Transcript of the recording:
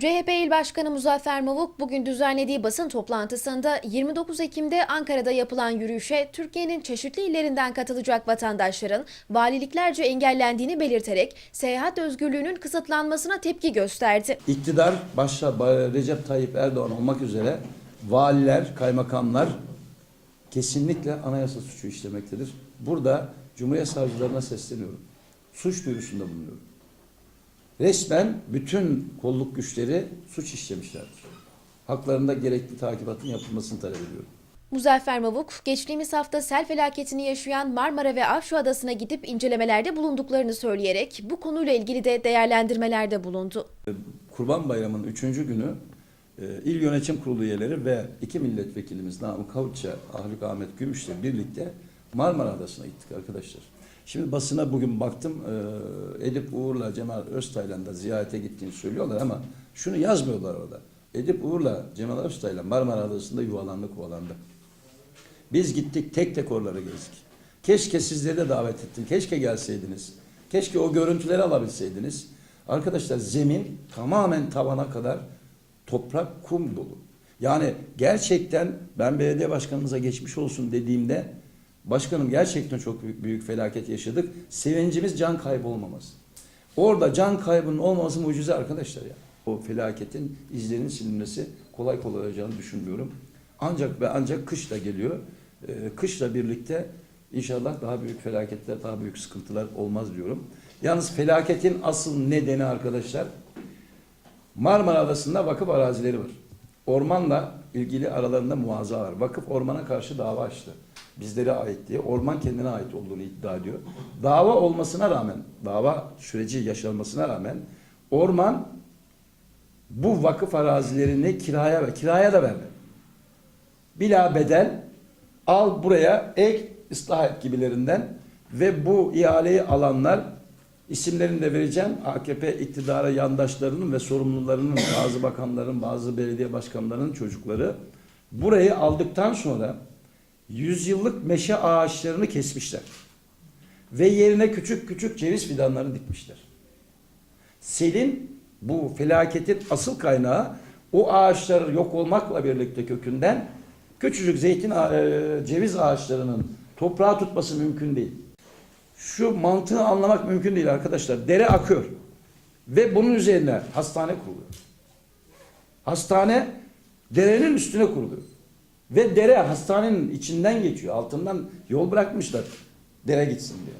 CHP İl Başkanı Muzaffer Mavuk bugün düzenlediği basın toplantısında 29 Ekim'de Ankara'da yapılan yürüyüşe Türkiye'nin çeşitli illerinden katılacak vatandaşların valiliklerce engellendiğini belirterek seyahat özgürlüğünün kısıtlanmasına tepki gösterdi. İktidar başta Ba- Recep Tayyip Erdoğan olmak üzere valiler, kaymakamlar kesinlikle anayasa suçu işlemektedir. Burada Cumhuriyet savcılarına sesleniyorum. Suç duyurusunda bulunuyorum. Resmen bütün kolluk güçleri suç işlemişlerdir. Haklarında gerekli takibatın yapılmasını talep ediyorum. Muzaffer Mavuk, geçtiğimiz hafta sel felaketini yaşayan Marmara ve Afşu Adası'na gidip incelemelerde bulunduklarını söyleyerek bu konuyla ilgili de değerlendirmelerde bulundu. Kurban Bayramı'nın üçüncü günü e, İl Yönetim Kurulu üyeleri ve iki milletvekilimiz Namık Kavutça, Ahluk Ahmet Gümüş'le birlikte Marmara Adası'na gittik arkadaşlar. Şimdi basına bugün baktım e, Edip Uğur'la Cemal Öztaylan da ziyarete gittiğini söylüyorlar ama şunu yazmıyorlar orada. Edip Uğur'la Cemal Öztaylan Marmara Adası'nda yuvalandı kovalandı. Biz gittik tek tek oralara gezdik. Keşke sizleri de davet ettim. Keşke gelseydiniz. Keşke o görüntüleri alabilseydiniz. Arkadaşlar zemin tamamen tavana kadar toprak, kum dolu. Yani gerçekten ben belediye başkanımıza geçmiş olsun dediğimde başkanım gerçekten çok büyük, felaket yaşadık. Sevincimiz can kaybı olmaması. Orada can kaybının olmaması mucize arkadaşlar ya. O felaketin izlerinin silinmesi kolay kolay olacağını düşünmüyorum. Ancak ve ancak kışla geliyor. Ee, kışla birlikte inşallah daha büyük felaketler, daha büyük sıkıntılar olmaz diyorum. Yalnız felaketin asıl nedeni arkadaşlar Marmara Adası'nda vakıf arazileri var. Ormanla ilgili aralarında muazza var. Vakıf ormana karşı dava açtı. Bizlere ait diye. Orman kendine ait olduğunu iddia ediyor. Dava olmasına rağmen, dava süreci yaşanmasına rağmen orman bu vakıf arazilerini kiraya ve kiraya da vermedi. Bila bedel al buraya ek ıslah et gibilerinden ve bu ihaleyi alanlar isimlerini de vereceğim. AKP iktidara yandaşlarının ve sorumlularının bazı bakanların, bazı belediye başkanlarının çocukları burayı aldıktan sonra yüzyıllık meşe ağaçlarını kesmişler. Ve yerine küçük küçük ceviz fidanları dikmişler. Selin bu felaketin asıl kaynağı o ağaçlar yok olmakla birlikte kökünden küçücük zeytin e, ceviz ağaçlarının toprağı tutması mümkün değil. Şu mantığını anlamak mümkün değil arkadaşlar. Dere akıyor. Ve bunun üzerine hastane kuruluyor. Hastane derenin üstüne kuruluyor. Ve dere hastanenin içinden geçiyor. Altından yol bırakmışlar dere gitsin diye.